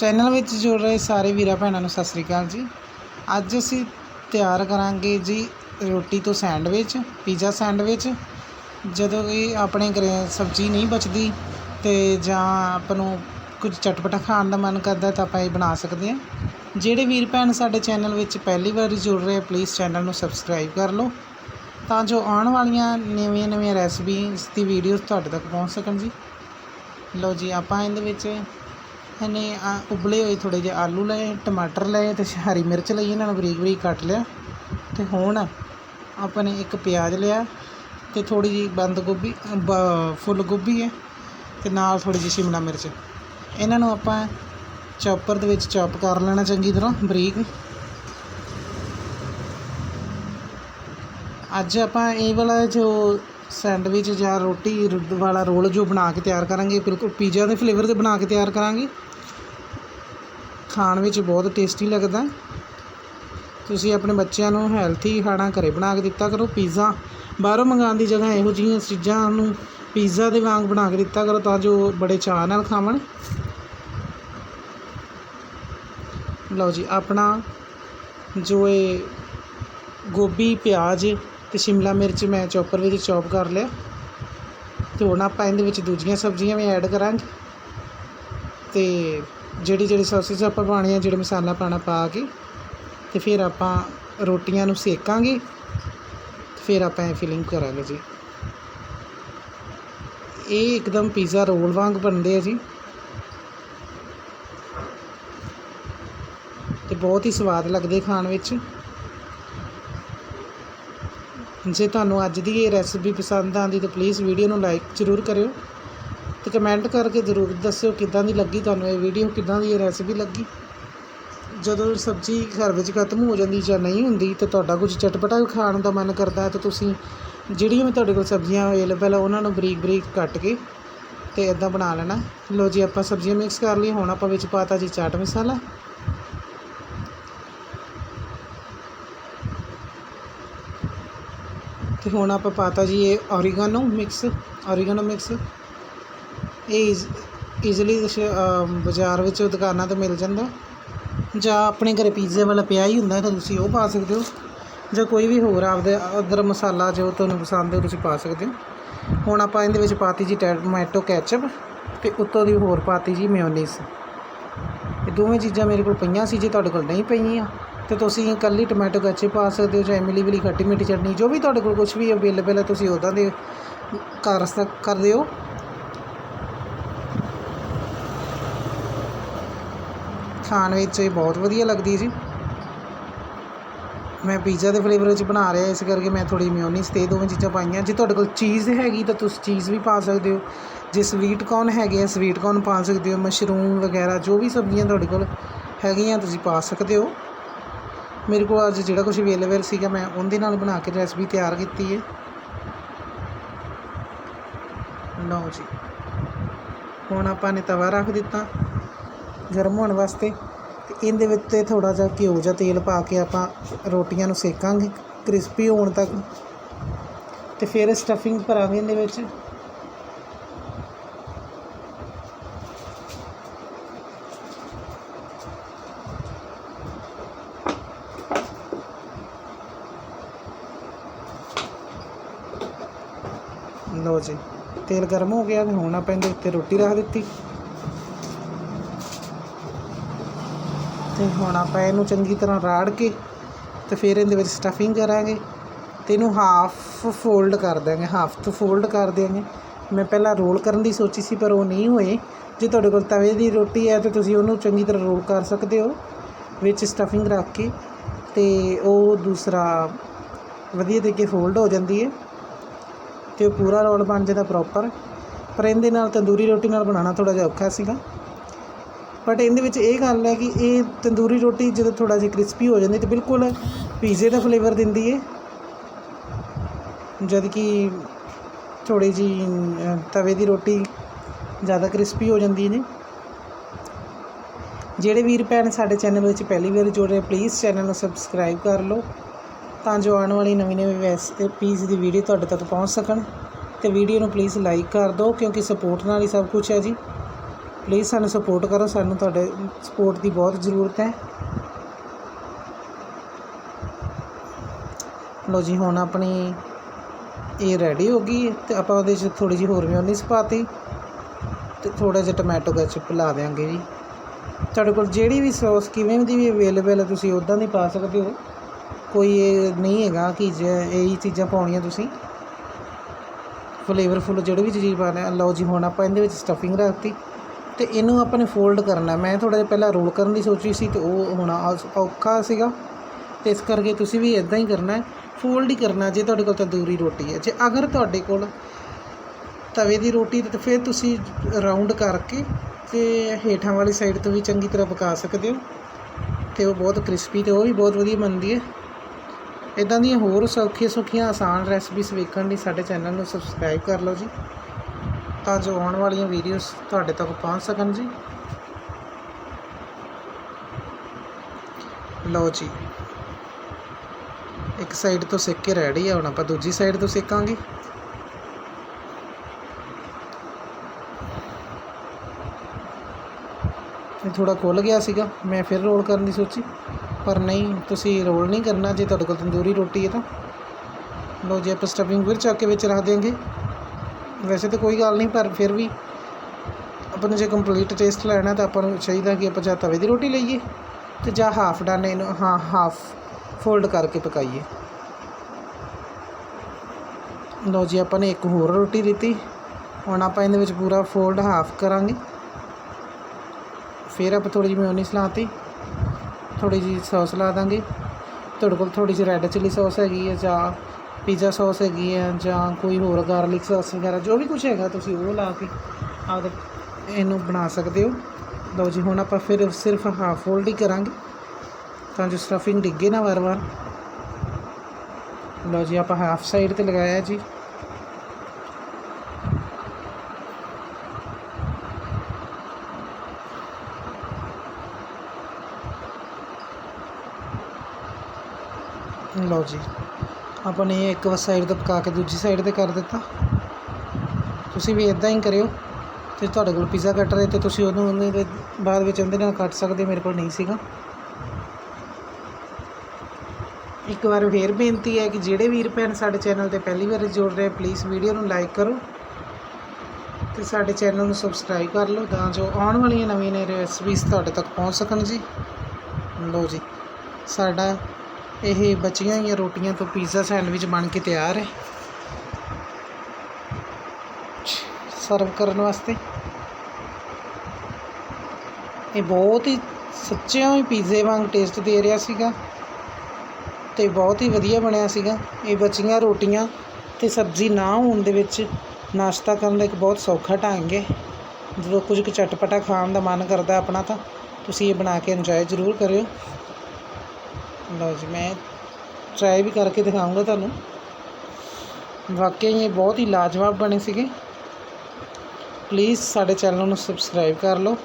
Channel ਵਿੱਚ ਜੁੜ ਰਹੇ ਸਾਰੇ ਵੀਰਾਂ ਭੈਣਾਂ ਨੂੰ ਸਤਿ ਸ੍ਰੀ ਅਕਾਲ ਜੀ। ਅੱਜ ਅਸੀਂ ਤਿਆਰ ਕਰਾਂਗੇ ਜੀ ਰੋਟੀ ਤੋਂ ਸੈਂਡਵਿਚ, ਪੀਜ਼ਾ ਸੈਂਡਵਿਚ। ਜਦੋਂ ਕਿ ਆਪਣੇ ਘਰੇ ਸਬਜ਼ੀ ਨਹੀਂ ਬਚਦੀ ਤੇ ਜਾਂ ਆਪਾਂ ਨੂੰ ਕੁਝ ਚਟਪਟਾ ਖਾਣ ਦਾ ਮਨ ਕਰਦਾ ਤਾਂ ਆਪਾਂ ਇਹ ਬਣਾ ਸਕਦੇ ਹਾਂ। ਜਿਹੜੇ ਵੀਰ ਭੈਣ ਸਾਡੇ ਚੈਨਲ ਵਿੱਚ ਪਹਿਲੀ ਵਾਰੀ ਜੁੜ ਰਹੇ ਪਲੀਜ਼ ਚੈਨਲ ਨੂੰ ਸਬਸਕ੍ਰਾਈਬ ਕਰ ਲਓ। ਤਾਂ ਜੋ ਆਉਣ ਵਾਲੀਆਂ ਨਵੀਆਂ ਨਵੀਆਂ ਰੈਸਪੀਜ਼ ਦੀ ਵੀਡੀਓਜ਼ ਤੁਹਾਡੇ ਤੱਕ ਪਹੁੰਚ ਸਕਣ ਜੀ। ਲਓ ਜੀ, ਆਪਾਂ ਇਹਦੇ ਵਿੱਚ ਇਹਨੇ ਆ ਉਬਲੇ ਹੋਏ ਥੋੜੇ ਜਿਹੇ ਆਲੂ ਲਏ, ਟਮਾਟਰ ਲਏ ਤੇ ਹਰੀ ਮਿਰਚ ਲਈ, ਇਹਨਾਂ ਨੂੰ ਬਰੀਕ ਬਰੀਕ ਕੱਟ ਲਿਆ। ਤੇ ਹੁਣ ਆਪਾਂ ਨੇ ਇੱਕ ਪਿਆਜ਼ ਲਿਆ ਤੇ ਥੋੜੀ ਜਿਹੀ ਬੰਦ ਗੋਭੀ, ਬ- ਫੁੱਲ ਗੋਭੀ ਹੈ ਤੇ ਨਾਲ ਥੋੜੀ ਜਿਹੀ ਸ਼ਿਮਲਾ ਮਿਰਚ। ਇਹਨਾਂ ਨੂੰ ਆਪਾਂ ਚੌਪਰ ਦੇ ਵਿੱਚ ਚੌਪ ਕਰ ਲੈਣਾ ਚੰਗੀ ਤਰ੍ਹਾਂ ਬਰੀਕ। ਅੱਜ ਆਪਾਂ ਇਹ ਵਾਲਾ ਜੋ ਸੈਂਡਵਿਚ ਜਾਂ ਰੋਟੀ ਵਾਲਾ ਰੋਲ ਜੋ ਬਣਾ ਕੇ ਤਿਆਰ ਕਰਾਂਗੇ, ਬਿਲਕੁਲ ਪੀਜ਼ਾ ਦੇ ਫਲੇਵਰ ਦੇ ਬਣਾ ਕੇ ਤਿਆਰ ਕਰਾਂਗੇ। ਖਾਣ ਵਿੱਚ ਬਹੁਤ ਟੇਸਟੀ ਲੱਗਦਾ। ਤੁਸੀਂ ਆਪਣੇ ਬੱਚਿਆਂ ਨੂੰ ਹੈਲਥੀ ਖਾਣਾ ਘਰੇ ਬਣਾ ਕੇ ਦਿੱਤਾ ਕਰੋ ਪੀਜ਼ਾ ਬਾਹਰੋਂ ਮੰਗਾਉਣ ਦੀ ਜਗ੍ਹਾ ਇਹੋ ਜਿਹੀਆਂ ਚੀਜ਼ਾਂ ਨੂੰ ਪੀਜ਼ਾ ਦੇ ਵਾਂਗ ਬਣਾ ਕੇ ਦਿੱਤਾ ਕਰੋ ਤਾਂ ਜੋ ਬੜੇ ਚਾਅ ਨਾਲ ਖਾਵਣ। ਲਓ ਜੀ, ਆਪਣਾ ਜੋ ਇਹ ਗੋਭੀ, ਪਿਆਜ਼ ਤੇ ਸ਼ਿਮਲਾ ਮਿਰਚ ਮੈਂ ਚੌਪਰ ਵਿੱਚ ਚੌਪ ਕਰ ਲਿਆ। ਤੇ ਹੁਣ ਆਪਾਂ ਇਹਦੇ ਵਿੱਚ ਦੂਜੀਆਂ ਸਬਜ਼ੀਆਂ ਵੀ ਐਡ ਕਰਾਂਗੇ। ਤੇ ਜਿਹੜੀ ਜਿਹੜੀ ਸੌਸਿਸ ਆਪਾਂ ਪਾਉਣੀ ਆ ਜਿਹੜੇ ਮਸਾਲਾ ਪਾਣਾ ਪਾ ਕੇ ਤੇ ਫਿਰ ਆਪਾਂ ਰੋਟੀਆਂ ਨੂੰ ਸੇਕਾਂਗੇ ਤੇ ਫਿਰ ਆਪਾਂ ਇਹ ਫਿਲਿੰਗ ਕਰਾਂਗੇ ਜੀ। ਇਹ ਇੱਕਦਮ ਪੀਜ਼ਾ ਰੋਲ ਵਾਂਗ ਬਣਦੇ ਆ ਜੀ। ਤੇ ਬਹੁਤ ਹੀ ਸਵਾਦ ਲੱਗਦੇ ਖਾਣ ਵਿੱਚ। ਜੇ ਤੁਹਾਨੂੰ ਅੱਜ ਦੀ ਇਹ ਰੈਸਪੀ ਪਸੰਦ ਆਉਂਦੀ ਤਾਂ ਪਲੀਜ਼ ਵੀਡੀਓ ਨੂੰ ਲਾਈਕ ਜ਼ਰੂਰ ਕਰਿਓ। ਤੇ ਕਮੈਂਟ ਕਰਕੇ ਜ਼ਰੂਰ ਦੱਸਿਓ ਕਿੱਦਾਂ ਦੀ ਲੱਗੀ ਤੁਹਾਨੂੰ ਇਹ ਵੀਡੀਓ ਕਿੱਦਾਂ ਦੀ ਇਹ ਰੈਸਿਪੀ ਲੱਗੀ। ਜਦੋਂ ਸਬਜ਼ੀ ਘਰ ਵਿੱਚ ਖਤਮ ਹੋ ਜਾਂਦੀ ਜਾਂ ਨਹੀਂ ਹੁੰਦੀ ਤੇ ਤੁਹਾਡਾ ਕੁਝ ਚਟਪਟਾ ਖਾਣ ਦਾ ਮਨ ਕਰਦਾ ਹੈ, ਤਾਂ ਤੁਸੀਂ ਜਿਹੜੀਆਂ ਵੀ ਤੁਹਾਡੇ ਕੋਲ ਸਬਜ਼ੀਆਂ ਅਵੇਲੇਬਲ ਆ, ਉਹਨਾਂ ਨੂੰ ਬਰੀਕ ਬਰੀਕ ਕੱਟ ਕੇ ਤੇ ਇਦਾਂ ਬਣਾ ਲੈਣਾ। ਲੋ ਜੀ, ਆਪਾਂ ਸਬਜ਼ੀਆਂ ਮਿਕਸ ਕਰ ਲਈ ਹੁਣ ਆਪਾਂ ਵਿੱਚ ਪਾਤਾ ਜੀ ਚਾਟ ਮਸਾਲਾ। ਤੇ ਹੁਣ ਆਪਾਂ ਪਾਤਾ ਜੀ ਇਹ ਔਰੀਗਾਨੋ ਮਿਕਸ ਔਰੀਗਾਨੋ ਮਿਕਸ ਇਹ ਈਜ਼ੀਲੀ ਬਾਜ਼ਾਰ ਵਿੱਚ ਦੁਕਾਨਾਂ ਤੇ ਮਿਲ ਜਾਂਦਾ। ਜਾਂ ਆਪਣੇ ਘਰੇ ਪੀਜ਼ੇ ਵਾਲਾ ਪਿਆ ਹੀ ਹੁੰਦਾ, ਤਾਂ ਤੁਸੀਂ ਉਹ ਪਾ ਸਕਦੇ ਹੋ। ਜਾਂ ਕੋਈ ਵੀ ਹੋਰ ਆਪਦੇ ਅਦਰ ਮਸਾਲਾ ਜੋ ਤੁਹਾਨੂੰ ਪਸੰਦ ਹੈ ਤੁਸੀਂ ਪਾ ਸਕਦੇ ਹੋ। ਹੁਣ ਆਪਾਂ ਇਹਦੇ ਵਿੱਚ ਪਾਤੀ ਜੀ ਟੋਮੈਟੋ ਕੈਚਅਪ ਤੇ ਉੱਤੋਂ ਦੀ ਹੋਰ ਪਾਤੀ ਜੀ ਮਿਓਨੀਸ ਇਹ ਦੋਵੇਂ ਚੀਜ਼ਾਂ ਮੇਰੇ ਕੋਲ ਪਈਆਂ ਸੀ, ਜੇ ਤੁਹਾਡੇ ਕੋਲ ਨਹੀਂ ਪਈਆਂ, ਤੇ ਤੁਸੀਂ ਇਕੱਲੀ ਟੋਮੈਟੋ ਕੈਚਅਪ ਪਾ ਸਕਦੇ ਹੋ, ਜਾਂ ਇਮਲੀ ਵਾਲੀ ਖੱਟੀ ਮਿੱਠੀ ਚਟਨੀ, ਜੋ ਵੀ ਤੁਹਾਡੇ ਕੋਲ ਕੁਝ ਵੀ ਅਵੇਲੇਬਲ ਹੈ, ਤੁਸੀਂ ਉੱਦਾਂ ਦੇ ਕਰ ਸਕ ਕਰਦੇ ਹੋ ਖਾਣ ਵਿੱਚ ਇਹ ਬਹੁਤ ਵਧੀਆ ਲੱਗਦੀ ਜੀ ਮੈਂ ਪੀਜ਼ਾ ਦੇ ਫਲੇਵਰ ਵਿੱਚ ਬਣਾ ਰਿਹਾ, ਇਸ ਕਰਕੇ ਮੈਂ ਥੋੜੀ ਮਿਓਨੀਸ ਤੇ ਦੋਵੇਂ ਚੀਜ਼ਾਂ ਪਾਈਆਂ। ਜੇ ਤੁਹਾਡੇ ਕੋਲ ਚੀਜ਼ ਹੈਗੀ ਤਾਂ ਤੁਸੀਂ ਚੀਜ਼ ਵੀ ਪਾ ਸਕਦੇ ਹੋ। ਜੇ ਸਵੀਟ ਕੌਰਨ ਹੈਗੇ ਆ ਸਵੀਟ ਕੌਰਨ ਪਾ ਸਕਦੇ ਹੋ। ਮਸ਼ਰੂਮ ਵਗੈਰਾ ਜੋ ਵੀ ਸਬਜ਼ੀਆਂ ਤੁਹਾਡੇ ਕੋਲ ਹੈਗੀਆਂ, ਤੁਸੀਂ ਪਾ ਸਕਦੇ ਹੋ। ਮੇਰੇ ਕੋਲ ਅੱਜ ਜਿਹੜਾ ਕੁਝ ਅਵੇਲੇਬਲ ਸੀਗਾ, ਮੈਂ ਉਹਦੇ ਨਾਲ ਬਣਾ ਕੇ ਰੈਸਪੀ ਤਿਆਰ ਕੀਤੀ ਹੈ। ਲਓ ਜੀ। ਹੁਣ ਆਪਾਂ ਨੇ ਤਵਾ ਰੱਖ ਦਿੱਤਾ। ਗਰਮ ਹੋਣ ਵਾਸਤੇ ਤੇ ਇਹਦੇ ਵਿੱਚ ਤੇ ਥੋੜਾ ਜਿਹਾ ਘਿਓ ਜਾਂ ਤੇਲ ਪਾ ਕੇ ਆਪਾਂ ਰੋਟੀਆਂ ਨੂੰ ਸੇਕਾਂਗੇ ਕ੍ਰਿਸਪੀ ਹੋਣ ਤੱਕ। ਤੇ ਫਿਰ ਸਟਫਿੰਗ ਭਰਾਂਗੇ ਇਹਦੇ ਵਿੱਚ। ਲਓ ਜੀ, ਤੇਲ ਗਰਮ ਹੋ ਗਿਆ ਤੇ ਹੁਣ ਆਪਾਂ ਇਹਦੇ ਉੱਤੇ ਰੋਟੀ ਰੱਖ ਦਿੱਤੀ। ਤੇ ਹੁਣ ਆਪਾਂ ਇਹਨੂੰ ਚੰਗੀ ਤਰ੍ਹਾਂ ਰਾੜ ਕੇ ਤੇ ਫਿਰ ਇਹਦੇ ਵਿੱਚ ਸਟਫਿੰਗ ਕਰਾਂਗੇ ਤੇ ਇਹਨੂੰ ਹਾਫ ਫੋਲਡ ਕਰ ਦਾਂਗੇ ਹਾਫ ਤੋਂ ਫੋਲਡ ਕਰ ਦਿਆਂਗੇ। ਮੈਂ ਪਹਿਲਾਂ ਰੋਲ ਕਰਨ ਦੀ ਸੋਚੀ ਸੀ, ਪਰ ਉਹ ਨਹੀਂ ਹੋਏ। ਜੇ ਤੁਹਾਡੇ ਕੋਲ ਤਵੇ ਦੀ ਰੋਟੀ ਹੈ, ਤਾਂ ਤੁਸੀਂ ਉਹਨੂੰ ਚੰਗੀ ਤਰ੍ਹਾਂ ਰੋਲ ਕਰ ਸਕਦੇ ਹੋ, ਵਿੱਚ ਸਟਫਿੰਗ ਰੱਖ ਕੇ। ਤੇ ਉਹ ਦੂਸਰਾ ਵਧੀਆ ਤਰੀਕੇ ਫੋਲਡ ਹੋ ਜਾਂਦੀ ਹੈ ਤੇ ਉਹ ਪੂਰਾ ਰੋਲ ਬਣ ਜਾਂਦਾ ਪ੍ਰੋਪਰ ਪਰ ਇਹਦੇ ਨਾਲ ਤੰਦੂਰੀ ਰੋਟੀ ਨਾਲ ਬਣਾਉਣਾ ਥੋੜਾ ਜਿਹਾ ਔਖਾ ਸੀਗਾ। ਬਟ ਇਹਦੇ ਵਿੱਚ ਇਹ ਗੱਲ ਹੈ ਕਿ ਇਹ ਤੰਦੂਰੀ ਰੋਟੀ ਜਦੋਂ ਥੋੜਾ ਜਿਹਾ ਕ੍ਰਿਸਪੀ ਹੋ ਜਾਂਦੀ ਤੇ ਬਿਲਕੁਲ ਪੀਜ਼ੇ ਦਾ ਫਲੇਵਰ ਦਿੰਦੀ ਹੈ। ਜਦ ਕਿ ਥੋੜੀ ਜੀ ਤਵੇ ਦੀ ਰੋਟੀ ਜ਼ਿਆਦਾ ਕ੍ਰਿਸਪੀ ਹੋ ਜਾਂਦੀ ਨੇ। ਜਿਹੜੇ ਵੀਰ ਭੈਣ ਸਾਡੇ ਚੈਨਲ ਵਿੱਚ ਪਹਿਲੀ ਵਾਰ ਜੁੜ ਰਹੇ ਪਲੀਜ਼ ਚੈਨਲ ਨੂੰ ਸਬਸਕ੍ਰਾਈਬ ਕਰ ਲਓ ਤਾਂ ਜੋ ਆਉਣ ਵਾਲੀ ਨਵੀਂ ਨਵੀਂ ਰੈਸਪੀਜ਼ ਦੀ ਵੀਡੀਓ ਤੁਹਾਡੇ ਤੱਕ ਪਹੁੰਚ ਸਕਣ। ਤੇ ਵੀਡੀਓ ਨੂੰ ਪਲੀਜ਼ ਲਾਈਕ ਕਰ ਦਿਓ ਕਿਉਂਕਿ ਸਪੋਰਟ ਨਾਲ ਹੀ ਸਭ ਕੁਝ ਹੈ ਜੀ। ਪਲੀਜ਼ ਸਾਨੂੰ ਸਪੋਰਟ ਕਰੋ, ਸਾਨੂੰ ਤੁਹਾਡੇ ਸਪੋਰਟ ਦੀ ਬਹੁਤ ਜ਼ਰੂਰਤ ਹੈ। ਲੋ ਜੀ, ਹੁਣ ਆਪਣੀ ਇਹ ਰੈਡੀ ਹੋ ਗਈ ਤੇ ਆਪਾਂ ਉਹਦੇ 'ਚ ਥੋੜੀ ਜਿਹੀ ਹੋਰ ਮਿਓਨੀਸ ਪਾਤੀ ਤੇ ਥੋੜਾ ਜਿਹਾ ਟੋਮੈਟੋ ਕੈਚਅਪ ਲਾ ਦਿਆਂਗੇ ਜੀ। ਤੁਹਾਡੇ ਕੋਲ ਜਿਹੜੀ ਵੀ ਸੌਸ ਕਿਵੇਂ ਦੀ ਵੀ ਅਵੇਲੇਬਲ ਹੈ ਤੁਸੀਂ ਉੱਦਾਂ ਦੀ ਪਾ ਸਕਦੇ ਹੋ। ਕੋਈ ਇਹ ਨਹੀਂ ਹੈਗਾ ਕਿ ਜੇ ਇਹੀ ਚੀਜ਼ਾਂ ਪਾਉਣੀਆਂ ਤੁਸੀਂ। ਫਲੇਵਰਫੁੱਲ ਜਿਹੜੀ ਵੀ ਚੀਜ਼ ਪਾਣਾ ਲਓ ਜੀ, ਹੁਣ ਆਪਾਂ ਇਹਦੇ ਵਿੱਚ ਸਟਫਿੰਗ ਰੱਖਤੀ। ਅਤੇ ਇਹਨੂੰ ਆਪਾਂ ਨੇ ਫੋਲਡ ਕਰਨਾ। ਮੈਂ ਥੋੜ੍ਹਾ ਜਿਹਾ ਪਹਿਲਾਂ ਰੋਲ ਕਰਨ ਦੀ ਸੋਚੀ ਸੀ ਤੇ ਉਹ ਹੋਣਾ ਔ- ਔਖਾ ਸੀਗਾ। ਤੇ ਇਸ ਕਰਕੇ ਤੁਸੀਂ ਵੀ ਇਦਾਂ ਹੀ ਕਰਨਾ ਹੈ। ਫੋਲਡ ਹੀ ਕਰਨਾ ਜੇ ਤੁਹਾਡੇ ਕੋਲ ਤੰਦੂਰੀ ਰੋਟੀ ਹੈ। ਜੇ ਅਗਰ ਤੁਹਾਡੇ ਕੋਲ ਤਵੇ ਦੀ ਰੋਟੀ ਤੇ ਫਿਰ ਤੁਸੀਂ ਰਾਉਂਡ ਕਰਕੇ ਤੇ ਹੇਠਾਂ ਵਾਲੀ ਸਾਈਡ ਤੋਂ ਵੀ ਚੰਗੀ ਤਰ੍ਹਾਂ ਪਕਾ ਸਕਦੇ ਹੋ। ਤੇ ਉਹ ਬਹੁਤ ਕ੍ਰਿਸਪੀ ਤੇ ਉਹ ਵੀ ਬਹੁਤ ਵਧੀਆ ਬਣਦੀ ਹੈ। ਇਦਾਂ ਦੀਆਂ ਹੋਰ ਸੌਖੀਆਂ ਸੌਖੀਆਂ ਆਸਾਨ ਰੈਸਪੀਸ ਵੇਖਣ ਲਈ ਸਾਡੇ ਚੈਨਲ ਨੂੰ ਸਬਸਕ੍ਰਾਈਬ ਕਰ ਲਓ ਜੀ। ਤਾਂ ਜੋ ਆਉਣ ਵਾਲੀਆਂ ਵੀਡੀਓਜ਼ ਤੁਹਾਡੇ ਤੱਕ ਪਹੁੰਚ ਸਕਣ ਜੀ। ਲਓ ਜੀ। ਇੱਕ ਸਾਈਡ ਤੋਂ ਸਿੱਕ ਕੇ ਰੈਡੀ ਆ, ਹੁਣ ਆਪਾਂ ਦੂਜੀ ਸਾਈਡ ਤੋਂ ਸੇਕਾਂਗੇ ਇਹ ਥੋੜਾ ਖੁੱਲ ਗਿਆ ਸੀਗਾ, ਮੈਂ ਫਿਰ ਰੋਲ ਕਰਨ ਦੀ ਸੋਚੀ। ਪਰ ਨਹੀਂ, ਤੁਸੀਂ ਰੋਲ ਨਹੀਂ ਕਰਨਾ, ਜੇ ਤੁਹਾਡੇ ਕੋਲ ਤੰਦੂਰੀ ਰੋਟੀ ਹੈ ਤਾਂ। ਲਓ ਜੀ, ਆਪਾਂ ਸਟਫਿੰਗ ਫਿਰ ਚੱਕ ਕੇ ਵਿੱਚ ਰੱਖ ਦਿਆਂਗੇ। ਵੈਸੇ ਤਾਂ ਕੋਈ ਗੱਲ ਨਹੀਂ, ਪਰ ਫਿਰ ਵੀ ਆਪਾਂ ਨੂੰ ਜੇ ਕੰਪਲੀਟ ਟੇਸਟ ਲੈਣਾ ਤਾਂ ਆਪਾਂ ਨੂੰ ਚਾਹੀਦਾ ਕਿ ਆਪਾਂ ਜਾਂ ਤਵੇ ਦੀ ਰੋਟੀ ਲਈਏ ਤੇ ਜਾਂ ਹਾਫ ਡਨ ਇਹਨੂੰ, ਹਾਂ ਹਾਫ ਫੋਲਡ ਕਰਕੇ ਪਕਾਈਏ। ਲਓ ਜੀ, ਆਪਾਂ ਨੇ ਇੱਕ ਹੋਰ ਰੋਟੀ ਲਿੱਤੀ ਹੁਣ ਆਪਾਂ ਇਹਦੇ ਵਿੱਚ ਪੂਰਾ ਫੋਲਡ ਹਾਫ ਕਰਾਂਗੇ। ਫਿਰ ਆਪਾਂ ਥੋੜੀ ਜਿਹੀ ਮਿਓਨੀਸ ਲਾਤੀ। ਥੋੜੀ ਜਿਹੀ ਸੌਸ ਲਾ ਦਾਂਗੇ। ਤੁਹਾਡੇ ਕੋਲ ਥੋੜੀ ਜਿਹੀ ਰੈੱਡ ਚਿੱਲੀ ਸੌਸ ਹੈਗੀ ਹੈ ਜਾਂ ਪੀਜ਼ਾ ਸੌਸ ਹੈਗੀ ਆ ਜਾਂ ਕੋਈ ਹੋਰ ਗਾਰਲਿਕ ਸੌਸ ਵਗੈਰਾ, ਜੋ ਵੀ ਕੁਝ ਹੈਗਾ ਤੁਸੀਂ ਉਹ ਲਾ ਕੇ ਆਪਦੇ ਇਹਨੂੰ ਬਣਾ ਸਕਦੇ ਹੋ। ਲਓ ਜੀ, ਹੁਣ ਆਪਾਂ ਫਿਰ ਸਿਰਫ ਹਾਫ ਫੋਲਡ ਹੀ ਕਰਾਂਗੇ ਤਾਂ ਜੋ ਸਟਫਿੰਗ ਡਿੱਗੇ ਨਾ ਵਾਰ-ਵਾਰ। ਲਓ ਜੀ, ਆਪਾਂ ਹਾਫ ਸਾਈਡ ਤੇ ਲਗਾਇਆ ਜੀ। ਲਓ ਜੀ ਆਪਾਂ ਨੇ ਇੱਕ ਸਾਈਡ ਤੋਂ ਪਕਾ ਕੇ ਦੂਜੀ ਸਾਈਡ ਤੇ ਕਰ ਦਿੱਤਾ। ਤੁਸੀਂ ਵੀ ਇਦਾਂ ਹੀ ਕਰਿਓ ਤੇ ਤੁਹਾਡੇ ਕੋਲ ਪੀਜ਼ਾ ਕੱਟ ਰਹੇ ਤੇ ਤੁਸੀਂ ਉਹਨੂੰ ਉਹਦੇ ਦੇ ਬਾਅਦ ਵਿੱਚ ਉਹਦੇ ਨਾਲ ਕੱਟ ਸਕਦੇ, ਮੇਰੇ ਕੋਲ ਨਹੀਂ ਸੀਗਾ। ਇੱਕ ਵਾਰ ਫੇਰ ਬੇਨਤੀ ਹੈ ਕਿ ਜਿਹੜੇ ਵੀਰ ਭੈਣ ਸਾਡੇ ਚੈਨਲ ਤੇ ਪਹਿਲੀ ਵਾਰ ਜੁੜ ਰਹੇ ਪਲੀਜ਼ ਵੀਡੀਓ ਨੂੰ ਲਾਈਕ ਕਰੋ ਤੇ ਸਾਡੇ ਚੈਨਲ ਨੂੰ ਸਬਸਕ੍ਰਾਈਬ ਕਰ ਲਓ ਤਾਂ ਜੋ ਆਉਣ ਵਾਲੀਆਂ ਨਵੀਆਂ ਨਵੀਆਂ ਰੈਸਪੀਜ਼ ਤੁਹਾਡੇ ਤੱਕ ਪਹੁੰਚ ਸਕਣ ਜੀ। ਲਓ ਜੀ, ਸਾਡਾ ਇਹ ਬਚੀਆਂ ਹੋਈਆਂ ਰੋਟੀਆਂ ਤੋਂ ਪੀਜ਼ਾ ਸੈਂਡਵਿਚ ਬਣ ਕੇ ਤਿਆਰ ਹੈ। ਸਰਵ ਕਰਨ ਵਾਸਤੇ। ਇਹ ਬਹੁਤ ਹੀ ਸੱਚਿਆਂ ਹੀ ਪੀਜ਼ੇ ਵਾਂਗ ਟੇਸਟ ਦੇ ਰਿਹਾ ਸੀਗਾ ਤੇ ਬਹੁਤ ਹੀ ਵਧੀਆ ਬਣਿਆ ਸੀਗਾ। ਇਹ ਬਚੀਆਂ ਰੋਟੀਆਂ ਤੇ ਸਬਜ਼ੀ ਨਾ ਹੋਣ ਦੇ ਵਿੱਚ ਨਾਸ਼ਤਾ ਕਰਨ ਦਾ ਇੱਕ ਬਹੁਤ ਸੌਖਾ ਢੰਗ ਹੈ। ਜਦੋਂ ਕੁਝ ਕੁ ਚਟਪਟਾ ਖਾਣ ਦਾ ਮਨ ਕਰਦਾ ਆਪਣਾ ਤਾਂ ਤੁਸੀਂ ਇਹ ਬਣਾ ਕੇ ਇੰਜੋਏ ਜ਼ਰੂਰ ਕਰਿਓ। ਲਓ ਜੀ, ਮੈਂ ਟਰਾਈ ਵੀ ਕਰਕੇ ਦਿਖਾਊਂਗਾ ਤੁਹਾਨੂੰ। ਵਾਕਈ ਇਹ ਬਹੁਤ ਹੀ ਲਾਜਵਾਬ ਬਣੇ ਸੀਗੇ। ਪਲੀਜ਼ ਸਾਡੇ ਚੈਨਲ ਨੂੰ ਸਬਸਕ੍ਰਾਈਬ ਕਰ ਲਓ।